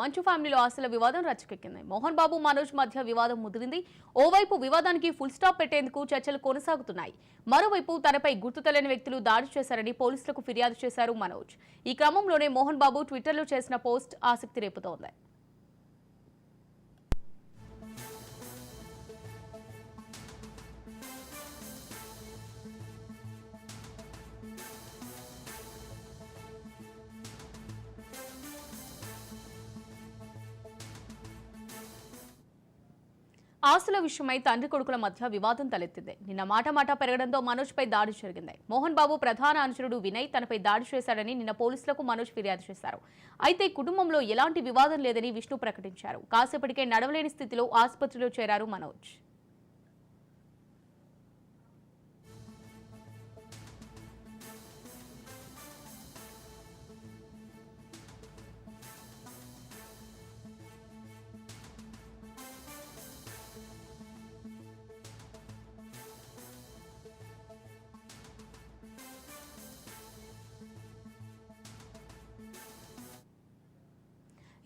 మంచు ఫ్యామిలీలో ఆస్తుల వివాదం రచ్చకెక్కింది. మోహన్ బాబు మనోజ్ మధ్య వివాదం ముదిరింది. ఓవైపు వివాదానికి ఫుల్ స్టాప్ పెట్టేందుకు చర్చలు కొనసాగుతున్నాయి. మరోవైపు తనపై గుర్తు తెలియని వ్యక్తులు దాడి చేశారని పోలీసులకు ఫిర్యాదు చేశారు మనోజ్. ఈ క్రమంలోనే మోహన్ బాబు ట్విట్టర్లో చేసిన పోస్ట్ ఆసక్తి రేపుతోంది. ఆస్తుల విషయమై తండ్రి కొడుకుల మధ్య వివాదం తలెత్తింది. నిన్న మాట మాట పెరగడంతో మనోజ్ పై దాడి జరిగింది. మోహన్ బాబు ప్రధాన అనుచరుడు వినయ్ తనపై దాడి చేశాడని నిన్న పోలీసులకు మనోజ్ ఫిర్యాదు చేశారు. అయితే కుటుంబంలో ఎలాంటి వివాదం లేదని విష్ణు ప్రకటించారు. కాసేపటికే నడవలేని స్థితిలో ఆసుపత్రిలో చేరారు మనోజ్.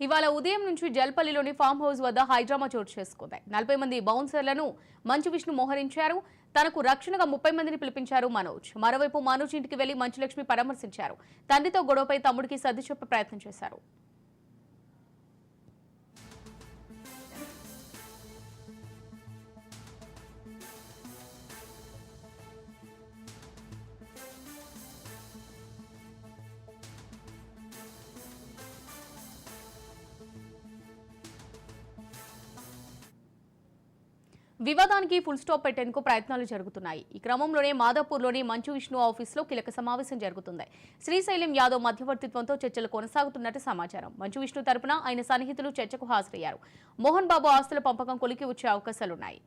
ఇవాళ ఉదయం నుంచి జల్పల్లిలోని ఫామ్ హౌస్ వద్ద హైడ్రామా చోటు చేసుకుంది. నలభై మంది బౌన్సర్లను మంచు విష్ణు మోహరించారు. తనకు రక్షణగా ముప్పై మందిని పిలిపించారు మనోజ్. మరోవైపు మనోజ్ ఇంటికి వెళ్ళి మంచులక్ష్మి పరామర్శించారు. తండ్రితో గొడవపై తమ్ముడికి సర్ది చెప్పే ప్రయత్నం చేశారు. వివాదానికి ఫుల్ స్టాప్ పెట్టేందుకు ప్రయత్నాలు జరుగుతున్నాయి. ఈ క్రమంలోనే మాదాపూర్లోని మంచు విష్ణు ఆఫీసులో కీలక సమావేశం జరుగుతుంది. శ్రీశైలం యాదవ్ మధ్యవర్తిత్వంతో చర్చలు కొనసాగుతున్నట్టు సమాచారం. మంచు విష్ణు తరపున ఆయన సన్నిహితులు చర్చకు హాజరయ్యారు. మోహన్ బాబు ఆస్తుల పంపకం కొలికి వచ్చే అవకాశాలున్నాయి.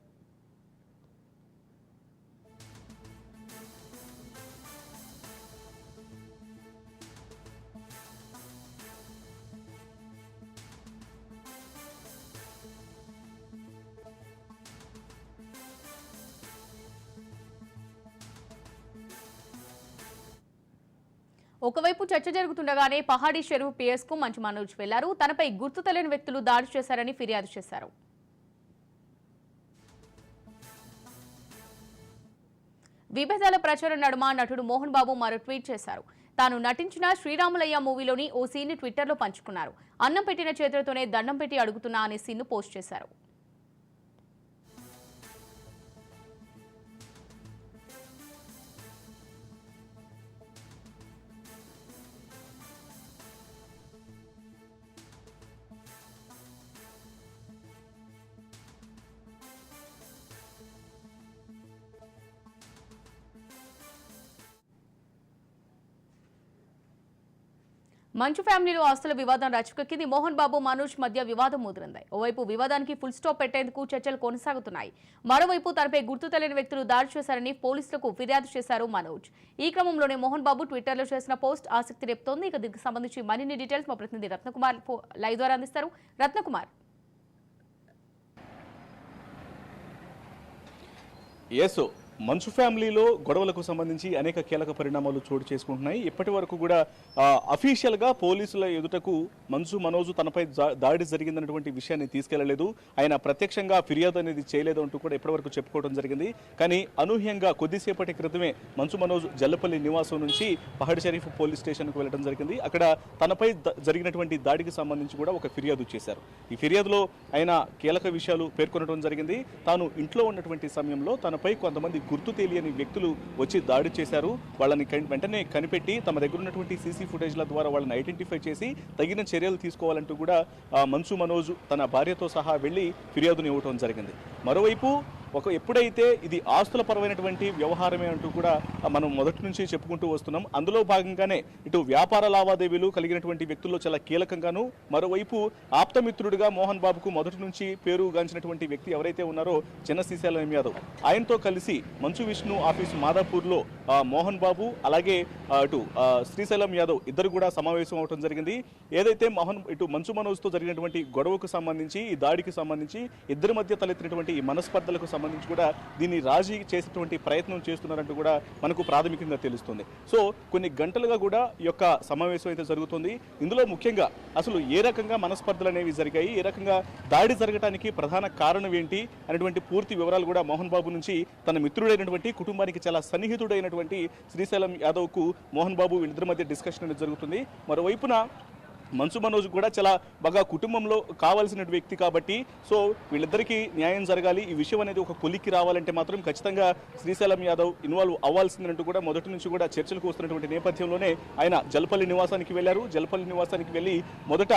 ఒకవైపు చర్చ జరుగుతుండగానే పహాడీ చెరువు పిఎస్కు మంచు మనోజ్ వెళ్ళారు. తనపై గుర్తు తెలియని వ్యక్తులు దాడి చేశారని ఫిర్యాదు చేశారు. విభేదాల ప్రచారం నడుమ నటుడు మోహన్ బాబు మరో ట్వీట్ చేశారు. తాను నటించిన శ్రీరాములయ్య మూవీలోని ఓ సీన్ని ట్విట్టర్లో పంచుకున్నారు. అన్నం పెట్టిన చేతులతోనే దండం పెట్టి అడుగుతున్నా అనే సీన్ను పోస్ట్ చేశారు. మంచు ఫ్యామిలీలో ఆస్తుల వివాదం రచకెక్కింది మోహన్ బాబు మనోజ్ మధ్య వివాదం ముదిరింది. ఓవైపు వివాదానికి ఫుల్ స్టాప్ పెట్టేందుకు చర్చలు కొనసాగుతున్నాయి. మరోవైపు తనపై గుర్తు తెలియని వ్యక్తులు దాడి చేశారని పోలీసులకు ఫిర్యాదు చేశారు మనోజ్. ఈ క్రమంలోనే మోహన్ బాబు ట్విట్టర్లో చేసిన పోస్ట్ ఆసక్తి రేపుతోంది. ఇక దీనికి సంబంధించి మరిన్ని డీటెయిల్స్ మా ప్రతినిధి రత్నకుమార్ లైవ్ ద్వారా అందిస్తారు. రత్నకుమార్. ఎస్ మంచు ఫ్యామిలీలో గొడవలకు సంబంధించి అనేక కీలక పరిణామాలు చోటు చేసుకుంటున్నాయి. ఇప్పటి వరకు కూడా అఫీషియల్గా పోలీసుల ఎదుటకు మంచు మనోజు తనపై దాడి జరిగిందన్నటువంటి విషయాన్ని తీసుకెళ్ళలేదు. ఆయన ప్రత్యక్షంగా ఫిర్యాదు అనేది చేయలేదు అంటూ కూడా ఇప్పటివరకు చెప్పుకోవడం జరిగింది. కానీ అనూహ్యంగా కొద్దిసేపటి క్రితమే మంచు మనోజ్ జల్లపల్లి నివాసం నుంచి పహడ్ షరీఫ్ పోలీస్ స్టేషన్కు వెళ్ళడం జరిగింది. అక్కడ తనపై జరిగినటువంటి దాడికి సంబంధించి కూడా ఒక ఫిర్యాదు చేశారు. ఈ ఫిర్యాదులో ఆయన కీలక విషయాలు పేర్కొనడం జరిగింది. తాను ఇంట్లో ఉన్నటువంటి సమయంలో తనపై కొంతమంది గుర్తు తెలియని వ్యక్తులు వచ్చి దాడి చేశారు. వాళ్ళని వెంటనే కనిపెట్టి తమ దగ్గర ఉన్నటువంటి సీసీ ఫుటేజ్ల ద్వారా వాళ్ళని ఐడెంటిఫై చేసి తగిన చర్యలు తీసుకోవాలంటూ కూడా ఆ, మన్సు మనోజ్ తన భార్యతో సహా వెళ్ళి ఫిర్యాదుని ఇవ్వటం జరిగింది. మరోవైపు ఒక ఎప్పుడైతే ఇది ఆస్తుల పరమైనటువంటి వ్యవహారమే అంటూ కూడా మనం మొదటి నుంచి చెప్పుకుంటూ వస్తున్నాం. అందులో భాగంగానే ఇటు వ్యాపార లావాదేవీలు కలిగినటువంటి వ్యక్తుల్లో చాలా కీలకంగాను మరోవైపు ఆప్తమిత్రుడిగా మోహన్ బాబుకు మొదటి నుంచి పేరుగాంచినటువంటి వ్యక్తి ఎవరైతే ఉన్నారో చిన్న శ్రీశైలం యాదవ్. ఆయనతో కలిసి మంచు విష్ణు ఆఫీసు మాదాపూర్లో మోహన్ బాబు అలాగే అటు శ్రీశైలం యాదవ్ ఇద్దరు కూడా సమావేశం అవడం జరిగింది. ఏదైతే మోహన్ ఇటు మంచు మనోజ్తో జరిగినటువంటి గొడవకు సంబంధించి ఈ దాడికి సంబంధించి ఇద్దరి మధ్య తలెత్తినటువంటి ఈ మనస్పర్ధలకు సంబంధించి సంబంధించి కూడా దీన్ని రాజీ చేసేటువంటి ప్రయత్నం చేస్తున్నారంటూ కూడా మనకు ప్రాథమికంగా తెలుస్తుంది. సో కొన్ని గంటలుగా కూడా ఈ యొక్క సమావేశం అయితే జరుగుతుంది. ఇందులో ముఖ్యంగా అసలు ఏ రకంగా మనస్పర్ధలు అనేవి జరిగాయి ఏ రకంగా దాడి జరగడానికి ప్రధాన కారణం ఏంటి అనేటువంటి పూర్తి వివరాలు కూడా మోహన్ బాబు నుంచి తన మిత్రుడైనటువంటి కుటుంబానికి చాలా సన్నిహితుడైనటువంటి శ్రీశైలం యాదవ్కు మోహన్ బాబు వీళ్ళిద్దరి మధ్య డిస్కషన్ అనేది జరుగుతుంది. మరోవైపున మన్సు మనోజ్ కూడా చాలా బాగా కుటుంబంలో కావాల్సిన వ్యక్తి కాబట్టి సో వీళ్ళిద్దరికీ న్యాయం జరగాలి. ఈ విషయం అనేది ఒక కొలిక్కి రావాలంటే మాత్రం ఖచ్చితంగా శ్రీశైలం యాదవ్ ఇన్వాల్వ్ అవ్వాల్సిందంటూ కూడా మొదటి నుంచి కూడా చర్చలకు వస్తున్నటువంటి నేపథ్యంలోనే ఆయన జలపల్లి నివాసానికి వెళ్ళారు. జలపల్లి నివాసానికి వెళ్ళి మొదట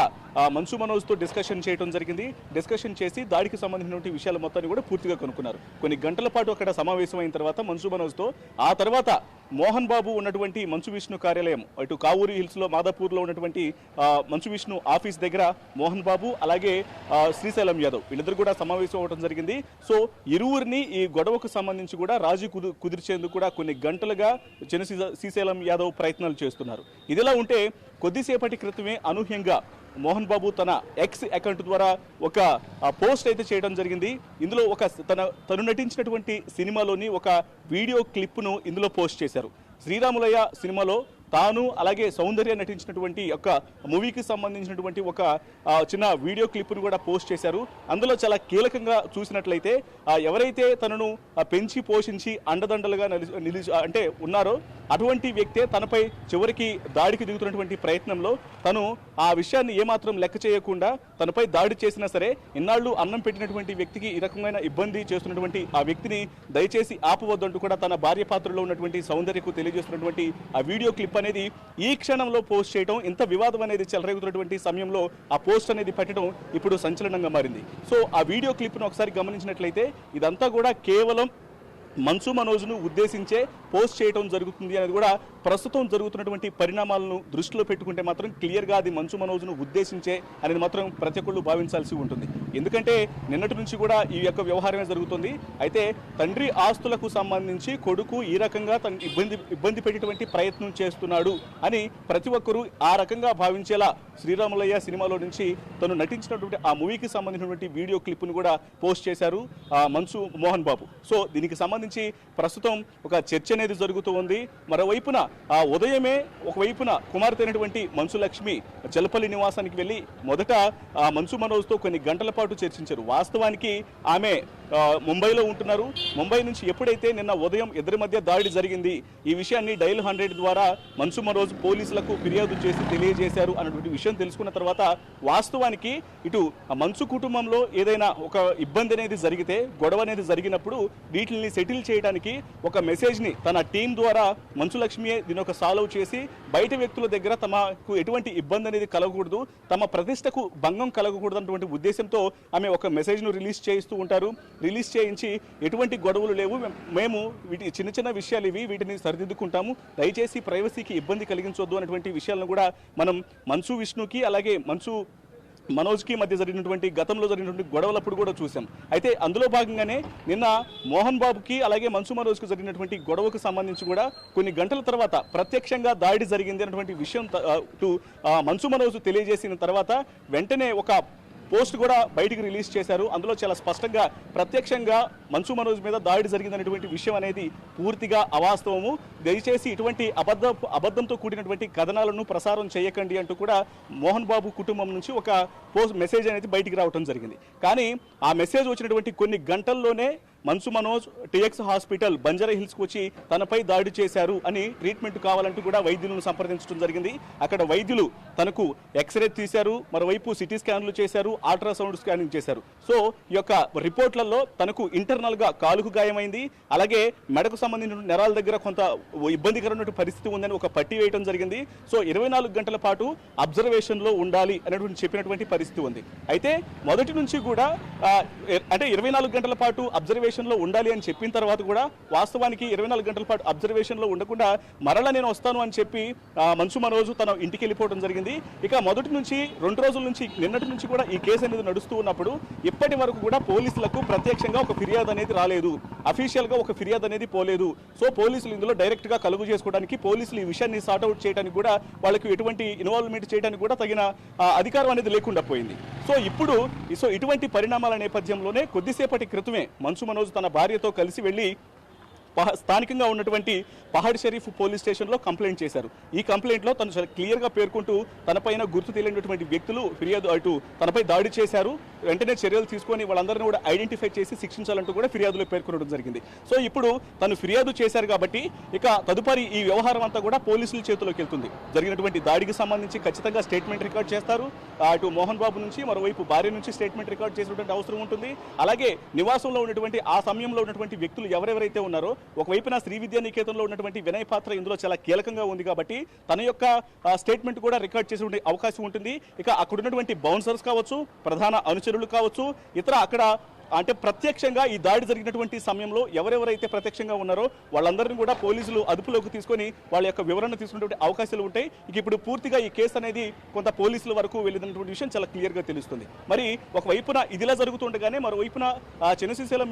మన్సు మనోజ్తో డిస్కషన్ చేయడం జరిగింది. డిస్కషన్ చేసి దాడికి సంబంధించినటువంటి విషయాల మొత్తాన్ని కూడా పూర్తిగా కనుక్కున్నారు. కొన్ని గంటల పాటు అక్కడ సమావేశం అయిన తర్వాత మన్సు మనోజ్తో ఆ తర్వాత మోహన్ బాబు ఉన్నటువంటి మంచు విష్ణు కార్యాలయం అటు కావూరి హిల్స్లో మాదాపూర్లో ఉన్నటువంటి మంచు విష్ణు ఆఫీస్ దగ్గర మోహన్ బాబు అలాగే శ్రీశైలం యాదవ్ వీళ్ళిద్దరు కూడా సమావేశం అవ్వడం జరిగింది. సో ఇరువురిని ఈ గొడవకు సంబంధించి కూడా రాజీ కుదు కుదిర్చేందుకు కూడా కొన్ని గంటలుగా చిన్న శ్రీశైలం యాదవ్ ప్రయత్నాలు చేస్తున్నారు. ఇదిలా ఉంటే కొద్దిసేపటి క్రితమే అనూహ్యంగా మోహన్ బాబు తన ఎక్స్ అకౌంట్ ద్వారా ఒక పోస్ట్ అయితే చేయడం జరిగింది. ఇందులో ఒక తన తను నటించినటువంటి సినిమాలోని ఒక వీడియో క్లిప్ను ఇందులో పోస్ట్ చేశారు. శ్రీరాములయ్య సినిమాలో తాను అలాగే సౌందర్య నటించినటువంటి ఒక మూవీకి సంబంధించినటువంటి ఒక చిన్న వీడియో క్లిప్ను కూడా పోస్ట్ చేశారు. అందులో చాలా కీలకంగా చూసినట్లయితే ఎవరైతే తనను పెంచి పోషించి అండదండలుగా నిలి నిలిచి అంటే ఉన్నారో అటువంటి వ్యక్తే తనపై చివరికి దాడికి దిగుతున్నటువంటి ప్రయత్నంలో తను ఆ విషయాన్ని ఏమాత్రం లెక్క చేయకుండా తనపై దాడి చేసినా సరే ఇన్నాళ్ళు అన్నం పెట్టినటువంటి వ్యక్తికి ఈ రకమైన ఇబ్బంది చేస్తున్నటువంటి ఆ వ్యక్తిని దయచేసి ఆపవద్దంటూ కూడా తన భార్య పాత్రలో ఉన్నటువంటి సౌందర్యకు తెలియజేస్తున్నటువంటి ఆ వీడియో క్లిప్ అనేది ఈ క్షణంలో పోస్ట్ చేయడం ఇంత వివాదం అనేది చెలరేగుతున్నటువంటి సమయంలో ఆ పోస్ట్ అనేది పెట్టడం ఇప్పుడు సంచలనంగా మారింది. సో ఆ వీడియో క్లిప్ను ఒకసారి గమనించినట్లయితే ఇదంతా కూడా కేవలం మన్సు మనోజ్ను ఉద్దేశించే పోస్ట్ చేయడం జరుగుతుంది అనేది కూడా ప్రస్తుతం జరుగుతున్నటువంటి పరిణామాలను దృష్టిలో పెట్టుకుంటే మాత్రం క్లియర్గా అది మంచు మనోజ్ను ఉద్దేశించే అనేది మాత్రం ప్రతి ఒక్కళ్ళు భావించాల్సి ఉంటుంది. ఎందుకంటే నిన్నటి నుంచి కూడా ఈ యొక్క వ్యవహారమే జరుగుతుంది. అయితే తండ్రి ఆస్తులకు సంబంధించి కొడుకు ఈ రకంగా తన ఇబ్బంది ఇబ్బంది పెట్టేటువంటి ప్రయత్నం చేస్తున్నాడు అని ప్రతి ఒక్కరూ ఆ రకంగా భావించేలా శ్రీరాములయ్య సినిమాలో నుంచి తను నటించినటువంటి ఆ మూవీకి సంబంధించినటువంటి వీడియో క్లిప్ను కూడా పోస్ట్ చేశారు మన్సు మోహన్ బాబు. సో దీనికి సంబంధించి ప్రస్తుతం ఒక చర్చ అనేది జరుగుతూ ఉంది. మరోవైపున ఉదయమే ఒకవైపున కుమార్తె అయినటువంటి మన్సు లక్ష్మి జలపల్లి నివాసానికి వెళ్ళి మొదట ఆ మన్సు మనోజ్తో కొన్ని గంటల పాటు చర్చించారు. వాస్తవానికి ఆమె ముంబైలో ఉంటున్నారు. ముంబై నుంచి ఎప్పుడైతే నిన్న ఉదయం ఇద్దరి మధ్య దాడి జరిగింది ఈ విషయాన్ని డైల్ హండ్రెడ్ ద్వారా మన్సు మనోజ్ పోలీసులకు ఫిర్యాదు చేసి తెలియజేశారు అన్నటువంటి విషయం తెలుసుకున్న తర్వాత వాస్తవానికి ఇటు ఆ మన్సు కుటుంబంలో ఏదైనా ఒక ఇబ్బంది అనేది జరిగితే గొడవ అనేది జరిగినప్పుడు వీటిని సెటిల్ చేయడానికి ఒక మెసేజ్ని తన టీం ద్వారా మన్సు లక్ష్మియే దీని ఒక సాల్వ్ చేసి బయట వ్యక్తుల దగ్గర తమకు ఎటువంటి ఇబ్బంది అనేది కలగకూడదు తమ ప్రతిష్టకు భంగం కలగకూడదు అన్నటువంటి ఉద్దేశంతో ఆమె ఒక మెసేజ్ను రిలీజ్ చేయిస్తూ ఉంటారు. రిలీజ్ చేయించి ఎటువంటి గొడవలు లేవు. మేము వీటి చిన్న చిన్న విషయాలు ఇవి వీటిని సరిదిద్దుకుంటాము. దయచేసి ప్రైవసీకి ఇబ్బంది కలిగించొద్దు అనేటువంటి విషయాలను కూడా మనం మన్సు విష్ణుకి అలాగే మన్సు మనోజ్కి మధ్య జరిగినటువంటి గతంలో జరిగినటువంటి గొడవలప్పుడు కూడా చూసాం అయితే అందులో భాగంగానే నిన్న మోహన్ బాబుకి అలాగే మన్సు మనోజ్కి జరిగినటువంటి గొడవకు సంబంధించి కూడా కొన్ని గంటల తర్వాత ప్రత్యక్షంగా దాడి జరిగింది అన్నటువంటి విషయం త- మన్సు మనోజ్ తెలియజేసిన తర్వాత వెంటనే ఒక పోస్ట్ కూడా బయటికి రిలీజ్ చేశారు. అందులో చాలా స్పష్టంగా ప్రత్యక్షంగా మన్సు మనోజ్ మీద దాడి జరిగిందనేటువంటి విషయం అనేది పూర్తిగా అవాస్తవము. దయచేసి ఇటువంటి అబద్ధ అబద్ధంతో కూడినటువంటి కథనాలను ప్రసారం చేయకండి అంటూ కూడా మోహన్ బాబు కుటుంబం నుంచి ఒక పోస్ట్ మెసేజ్ అనేది బయటికి రావడం జరిగింది. కానీ ఆ మెసేజ్ వచ్చినటువంటి కొన్ని గంటల్లోనే మన్సు మనోజ్ టిఎక్స్ హాస్పిటల్ బంజారా హిల్స్కి వచ్చి తనపై దాడి చేశారు అని ట్రీట్మెంట్ కావాలంటూ కూడా వైద్యులను సంప్రదించడం జరిగింది. అక్కడ వైద్యులు తనకు ఎక్స్రే తీశారు మరోవైపు సిటీ స్కాన్లు చేశారు అల్ట్రాసౌండ్ స్కానింగ్ చేశారు. సో ఈ యొక్క రిపోర్ట్లలో తనకు ఇంటర్నల్గా కాలుకు గాయమైంది. అలాగే మెడకు సంబంధించిన నెరాల దగ్గర కొంత ఇబ్బందికరమైన పరిస్థితి ఉందని ఒక పట్టి వేయడం జరిగింది. సో ఇరవై నాలుగు గంటల పాటు అబ్జర్వేషన్లో ఉండాలి అనేటువంటి చెప్పినటువంటి పరిస్థితి ఉంది. అయితే మొదటి నుంచి కూడా అంటే ఇరవై నాలుగు గంటల పాటు అబ్జర్వేషన్ అబ్జర్వేషన్లో ఉండాలి అని చెప్పిన తర్వాత కూడా వాస్తవానికి ఇరవై నాలుగు గంటల పాటు అబ్జర్వేషన్లో ఉండకుండా మరలా నేను వస్తాను అని చెప్పి ఆ, మన్సు మనోజు తన ఇంటికి వెళ్ళిపోవడం జరిగింది. ఇక మొదటి నుంచి రెండు రోజుల నుంచి నిన్నటి నుంచి కూడా ఈ కేసు అనేది నడుస్తూ ఉన్నప్పుడు ఇప్పటి వరకు కూడా పోలీసులకు ప్రత్యక్షంగా ఒక ఫిర్యాదు అనేది రాలేదు. అఫీషియల్గా ఒక ఫిర్యాదు అనేది పోలేదు. సో పోలీసులు ఇందులో డైరెక్ట్గా కలుగు చేసుకోవడానికి పోలీసులు ఈ విషయాన్ని సార్ట్అవుట్ చేయడానికి కూడా వాళ్ళకి ఎటువంటి ఇన్వాల్వ్మెంట్ చేయడానికి కూడా తగిన అధికారం అనేది లేకుండా పోయింది. సో ఇప్పుడు సో ఇటువంటి పరిణామాల నేపథ్యంలోనే కొద్దిసేపటి క్రితమే మన్సు రోజు తన భార్యతో కలిసి వెళ్ళి స్థానికంగా ఉన్నటువంటి పహాడ్ షరీఫ్ పోలీస్ స్టేషన్లో కంప్లైంట్ చేశారు. ఈ కంప్లైంట్లో తను క్లియర్గా పేర్కొంటూ తనపైన గుర్తు తెలియనటువంటి వ్యక్తులు ఫిర్యాదు అటు తనపై దాడి చేశారు. వెంటనే చర్యలు తీసుకొని వాళ్ళందరినీ కూడా ఐడెంటిఫై చేసి శిక్షించాలంటూ కూడా ఫిర్యాదులో పేర్కొనడం జరిగింది. సో ఇప్పుడు తను ఫిర్యాదు చేశారు కాబట్టి ఇక తదుపరి ఈ వ్యవహారం అంతా కూడా పోలీసుల చేతిలోకి వెళ్తుంది. జరిగినటువంటి దాడికి సంబంధించి ఖచ్చితంగా స్టేట్మెంట్ రికార్డ్ చేస్తారు. అటు మోహన్ బాబు నుంచి మరోవైపు భార్య నుంచి స్టేట్మెంట్ రికార్డ్ చేసినటువంటి అవసరం ఉంటుంది. అలాగే నివాసంలో ఉన్నటువంటి ఆ సమయంలో ఉన్నటువంటి వ్యక్తులు ఎవరెవరైతే ఉన్నారో ఒకవైపున శ్రీ విద్యా నికేతన్లో ఉన్నటువంటి వినయ్ పాత్ర ఇందులో చాలా కీలకంగా ఉంది కాబట్టి తన యొక్క స్టేట్మెంట్ కూడా రికార్డ్ చేసే అవకాశం ఉంటుంది. ఇక అక్కడ ఉన్నటువంటి బౌన్సర్స్ కావచ్చు ప్రధాన అనుచరులు కావచ్చు ఇతర అక్కడ అంటే ప్రత్యక్షంగా ఈ దాడి జరిగినటువంటి సమయంలో ఎవరెవరైతే ప్రత్యక్షంగా ఉన్నారో వాళ్ళందరినీ కూడా పోలీసులు అదుపులోకి తీసుకొని వాళ్ళ యొక్క వివరణ తీసుకునేటువంటి అవకాశాలు ఉంటాయి. ఇక ఇప్పుడు పూర్తిగా ఈ కేసు అనేది కొంత పోలీసుల వరకు వెళ్ళినటువంటి విషయం చాలా క్లియర్గా తెలుస్తుంది. మరి ఒకవైపున ఇదిలా జరుగుతుండగానే మరోవైపున ఆ,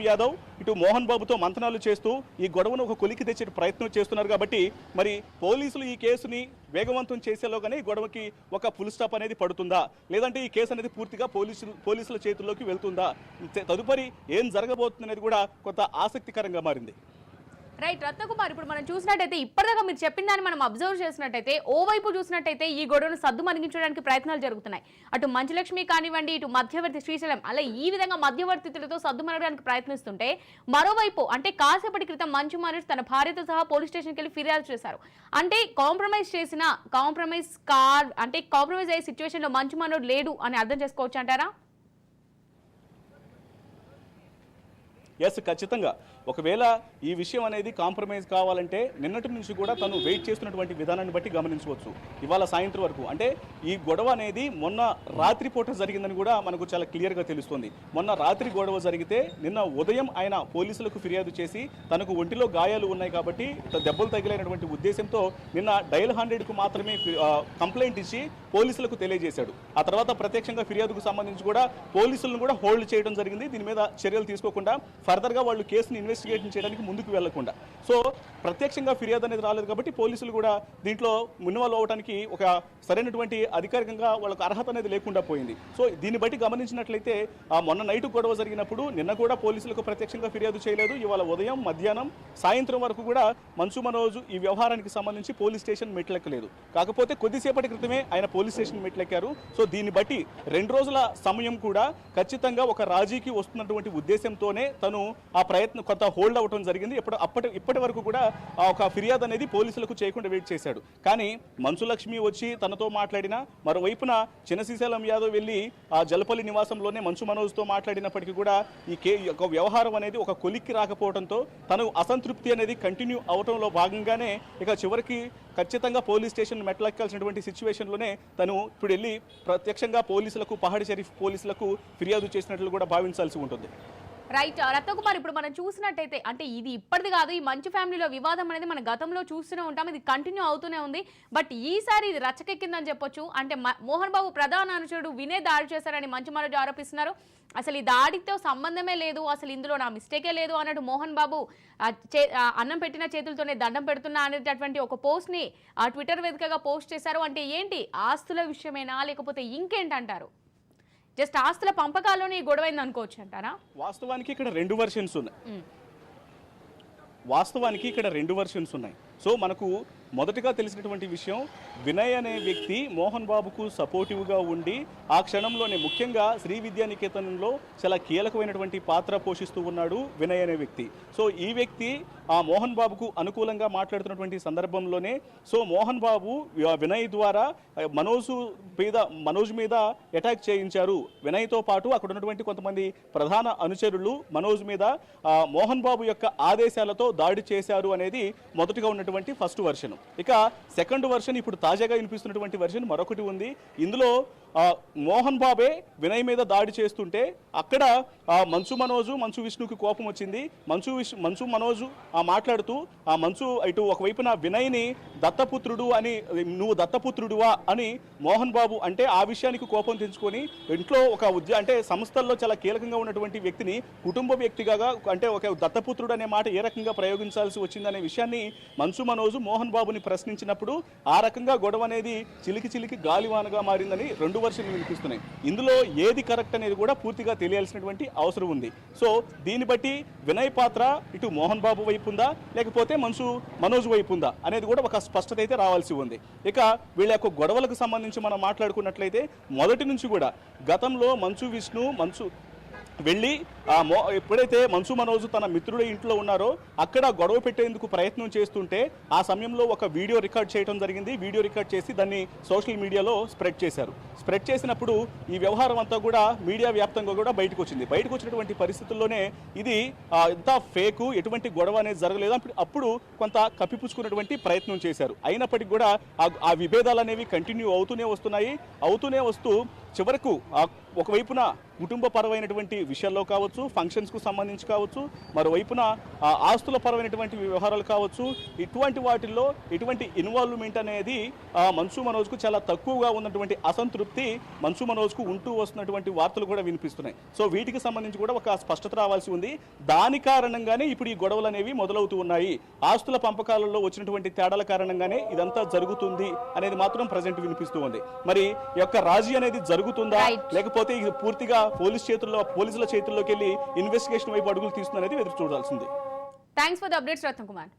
యాదవ్ ఇటు మోహన్ బాబుతో మంతనాలు చేస్తూ ఈ గొడవను ఒక కొలికి తెచ్చే ప్రయత్నం చేస్తున్నారు కాబట్టి మరి పోలీసులు ఈ కేసుని వేగవంతం చేసేలోగానే ఈ గొడవకి ఒక ఫుల్ స్టాప్ అనేది పడుతుందా? లేదంటే ఈ కేసు అనేది పూర్తిగా పోలీసులు పోలీసుల చేతుల్లోకి వెళ్తుందా? తదుపరి ఏం జరగబోతుంది అనేది కూడా కొంత ఆసక్తికరంగా మారింది. రైట్ రత్నకుమార్ ఇప్పుడు మనం చూసినట్టయితే ఇప్పటిదాకా మీరు చెప్పిన దాన్ని మనం అబ్జర్వ్ చేసినట్టయితే ఓవైపు చూసినట్టయితే ఈ గొడవను సద్దు మణిగించడానికి ప్రయత్నాలు జరుగుతున్నాయి. అటు మంచులక్ష్మి కానివ్వండి ఇటు మధ్యవర్తి శ్రీశైలం అలా ఈ విధంగా మధ్యవర్తితులతో సద్దు మరగడానికి ప్రయత్నిస్తుంటే మరోవైపు అంటే కాసేపటి క్రితం మంచు మనోజ్ తన భార్యతో సహా పోలీస్ స్టేషన్కి వెళ్ళి ఫిర్యాదు చేశారు. అంటే కాంప్రమైజ్ చేసిన కాంప్రమైజ్ కార్ అంటే కాంప్రమైజ్ అయ్యే సిచ్యువేషన్లో మంచు మనోజ్ లేడు అని అర్థం చేసుకోవచ్చు అంటారా? ఎస్ ఖచ్చితంగా. ఒకవేళ ఈ విషయం అనేది కాంప్రమైజ్ కావాలంటే నిన్నటి నుంచి కూడా తను వెయిట్ చేస్తున్నటువంటి విధానాన్ని బట్టి గమనించవచ్చు. ఇవాళ సాయంత్రం వరకు. అంటే ఈ గొడవ అనేది మొన్న రాత్రి పూట జరిగిందని కూడా మనకు చాలా క్లియర్గా తెలుస్తుంది. మొన్న రాత్రి గొడవ జరిగితే నిన్న ఉదయం ఆయన పోలీసులకు ఫిర్యాదు చేసి తనకు ఒంటిలో గాయాలు ఉన్నాయి కాబట్టి దెబ్బలు తగిలినటువంటి ఉద్దేశంతో నిన్న డయల్ హండ్రెడ్కు మాత్రమే కంప్లైంట్ ఇచ్చి పోలీసులకు తెలియజేశాడు. ఆ తర్వాత ప్రత్యక్షంగా ఫిర్యాదుకు సంబంధించి కూడా పోలీసులను కూడా హోల్డ్ చేయడం జరిగింది. దీని మీద చర్యలు తీసుకోకుండా ఫర్దర్గా వాళ్ళు కేసుని ఇన్వెస్టిగేషన్ చేయడానికి ముందుకు వెళ్ళకుండా. సో ప్రత్యక్షంగా ఫిర్యాదు అనేది రాలేదు కాబట్టి పోలీసులు కూడా దీంట్లో ఇన్వాల్వ్ అవ్వడానికి ఒక సరైనటువంటి అధికారికంగా వాళ్ళకు అర్హత అనేది లేకుండా పోయింది. సో దీన్ని బట్టి గమనించినట్లయితే ఆ మొన్న నైట్ గొడవ జరిగినప్పుడు నిన్న కూడా పోలీసులకు ప్రత్యక్షంగా ఫిర్యాదు చేయలేదు. ఇవాళ ఉదయం మధ్యాహ్నం సాయంత్రం వరకు కూడా మన్సు మనోజు ఈ వ్యవహారానికి సంబంధించి పోలీస్ స్టేషన్ మెట్లెక్కలేదు. కాకపోతే కొద్దిసేపటి క్రితమే ఆయన పోలీస్ స్టేషన్ మెట్లెక్కారు. సో దీన్ని బట్టి రెండు రోజుల సమయం కూడా ఖచ్చితంగా ఒక రాజీకి వస్తున్నటువంటి ఉద్దేశంతోనే తను ఆ ప్రయత్నం కొంత హోల్డ్ అవ్వడం జరిగింది. ఇప్పుడు అప్పటి ఇప్పటి వరకు కూడా ఆ ఒక ఫిర్యాదు అనేది పోలీసులకు చేయకుండా వెయిట్ చేశాడు. కానీ మంచులక్ష్మి వచ్చి తనతో మాట్లాడిన మరోవైపున చిన్నశ్రీశైలం యాదవ్ వెళ్ళి ఆ జలపల్లి నివాసంలోనే మంచు మనోజ్తో మాట్లాడినప్పటికీ కూడా ఈ కే ఒక యొక్క వ్యవహారం అనేది ఒక కొలిక్కి రాకపోవడంతో తను అసంతృప్తి అనేది కంటిన్యూ అవటంలో భాగంగానే ఇక చివరికి ఖచ్చితంగా పోలీస్ స్టేషన్ మెట్లెక్కాల్సినటువంటి సిచ్యువేషన్లోనే తను ఇప్పుడు వెళ్ళి ప్రత్యక్షంగా పోలీసులకు పహాడి షరీఫ్ పోలీసులకు ఫిర్యాదు చేసినట్లు కూడా భావించాల్సి ఉంటుంది. రైట్ రత్నకుమార్ ఇప్పుడు మనం చూసినట్టయితే అంటే ఇది ఇప్పటిది కాదు ఈ మంచి ఫ్యామిలీలో వివాదం అనేది మన గతంలో చూస్తూనే ఉంటాం ఇది కంటిన్యూ అవుతూనే ఉంది. బట్ ఈసారి ఇది రచ్చకెక్కిందని చెప్పొచ్చు. అంటే మోహన్ బాబు ప్రధాన అనుచరుడు వినే దాడి చేశారని మంచి మనోజ్ ఆరోపిస్తున్నారు. అసలు ఈ దాడితో సంబంధమే లేదు అసలు ఇందులో నా మిస్టేకే లేదు అన్నట్టు మోహన్ బాబు చే- అన్నం పెట్టిన చేతులతోనే దండం పెడుతున్నా అనేటటువంటి ఒక పోస్ట్ని ఆ ట్విట్టర్ వేదికగా పోస్ట్ చేశారు. అంటే ఏంటి? ఆస్తుల విషయమేనా? లేకపోతే ఇంకేంటంటారు? జస్ట్ ఆస్తుల పంపకాల్లోనే గొడవైంది అనుకోవచ్చు అంటారా? వాస్తవానికి ఇక్కడ రెండు వర్షన్స్ ఉన్నాయి. వాస్తవానికి ఇక్కడ రెండు వర్షన్స్ ఉన్నాయి. సో మనకు మొదటగా తెలిసినటువంటి విషయం వినయ్ అనే వ్యక్తి మోహన్ బాబుకు సపోర్టివ్గా ఉండి ఆ క్షణంలోనే ముఖ్యంగా శ్రీ విద్యా నికేతనంలో చాలా కీలకమైనటువంటి పాత్ర పోషిస్తూ ఉన్నాడు వినయ్ అనే వ్యక్తి. సో ఈ వ్యక్తి ఆ మోహన్ బాబుకు అనుకూలంగా మాట్లాడుతున్నటువంటి సందర్భంలోనే సో మోహన్ బాబు ఆ వినయ్ ద్వారా మనోజు మీద మనోజ్ మీద అటాక్ చేయించారు. వినయ్తో పాటు అక్కడ ఉన్నటువంటి కొంతమంది ప్రధాన అనుచరులు మనోజ్ మీద మోహన్ బాబు యొక్క ఆదేశాలతో దాడి చేశారు అనేది మొదటగా ఉన్నటువంటి ఫస్ట్ వర్షన్ ఇక సెకండ్ వర్షన్ ఇప్పుడు తాజాగా వినిపిస్తున్నటువంటి వర్షన్ మరొకటి ఉంది. ఇందులో మోహన్ బాబే వినయ్ మీద దాడి చేస్తుంటే అక్కడ మంచు మనోజు మంచు విష్ణుకి కోపం వచ్చింది. మంచు విష్ మంచు మనోజు ఆ మాట్లాడుతూ ఆ మంచు ఇటు ఒకవైపున వినయ్ని దత్తపుత్రుడు అని నువ్వు దత్తపుత్రుడువా అని మోహన్ బాబు అంటే ఆ విషయానికి కోపం తెంచుకొని ఇంట్లో ఒక ఉద్య అంటే సంస్థల్లో చాలా కీలకంగా ఉన్నటువంటి వ్యక్తిని కుటుంబ వ్యక్తిగా అంటే ఒక దత్తపుత్రుడు అనే మాట ఏ రకంగా ప్రయోగించాల్సి వచ్చిందనే విషయాన్ని మంచు మనోజు మోహన్ బాబుని ప్రశ్నించినప్పుడు ఆ రకంగా గొడవ అనేది చిలికి చిలికి గాలివానగా మారిందని రెండు వర్షన్ వినిపిస్తున్నాయి. ఇందులో ఏది కరెక్ట్ అనేది కూడా పూర్తిగా తెలియాల్సినటువంటి అవసరం ఉంది. సో దీన్ని బట్టి వినయ్ పాత్ర ఇటు మోహన్ బాబు వైపు ఉందా? లేకపోతే మనసు మనోజ్ వైపు ఉందా? అనేది కూడా ఒక స్పష్టత అయితే రావాల్సి ఉంది. ఇక వీళ్ళ యొక్క గొడవలకు సంబంధించి మనం మాట్లాడుకున్నట్లయితే మొదటి నుంచి కూడా గతంలో మంచు విష్ణు మంచు వెళ్ళి ఆ మో ఎప్పుడైతే మన్సు మనోజ్ తన మిత్రుడి ఇంట్లో ఉన్నారో అక్కడ గొడవ పెట్టేందుకు ప్రయత్నం చేస్తుంటే ఆ సమయంలో ఒక వీడియో రికార్డ్ చేయడం జరిగింది. వీడియో రికార్డ్ చేసి దాన్ని సోషల్ మీడియాలో స్ప్రెడ్ చేశారు. స్ప్రెడ్ చేసినప్పుడు ఈ వ్యవహారం అంతా కూడా మీడియా వ్యాప్తంగా కూడా బయటకు వచ్చింది. బయటకు వచ్చినటువంటి పరిస్థితుల్లోనే ఇది ఎంత ఫేకు ఎటువంటి గొడవ అనేది జరగలేదు. అప్పుడు- అప్పుడు కొంత కప్పిపుచ్చుకున్నటువంటి ప్రయత్నం చేశారు. అయినప్పటికీ కూడా ఆ విభేదాలు అనేవి కంటిన్యూ అవుతూనే వస్తున్నాయి. అవుతూనే వస్తూ చివరకు ఒకవైపున కుటుంబ పరమైనటువంటి విషయాల్లో కావచ్చు ఫంక్షన్స్కు సంబంధించి కావచ్చు మరోవైపున ఆస్తుల పరమైనటువంటి వ్యవహారాలు కావచ్చు ఇటువంటి వాటిల్లో ఇటువంటి ఇన్వాల్వ్మెంట్ అనేది ఆ మన్సు మనోజ్కు చాలా తక్కువగా ఉన్నటువంటి అసంతృప్తి మన్సు మనోజ్కు ఉంటూ వస్తున్నటువంటి వార్తలు కూడా వినిపిస్తున్నాయి. సో వీటికి సంబంధించి కూడా ఒక స్పష్టత రావాల్సి ఉంది. దాని కారణంగానే ఇప్పుడు ఈ గొడవలు అనేవి మొదలవుతూ ఉన్నాయి. ఆస్తుల పంపకాలలో వచ్చినటువంటి తేడాల కారణంగానే ఇదంతా జరుగుతుంది అనేది మాత్రం ప్రజెంట్ వినిపిస్తూ ఉంది. మరి ఈ యొక్క రాజీ అనేది జరుగు జరుగుతుందా. లేకపోతే ఇది పూర్తిగా పోలీస్ చేతుల్లో పోలీసుల చేతుల్లోకి వెళ్ళి ఇన్వెస్టిగేషన్ వైపు అడుగులు తీస్తుందనేది ఎదురు చూడాల్సింది. Thanks for the updates Ratna Kumar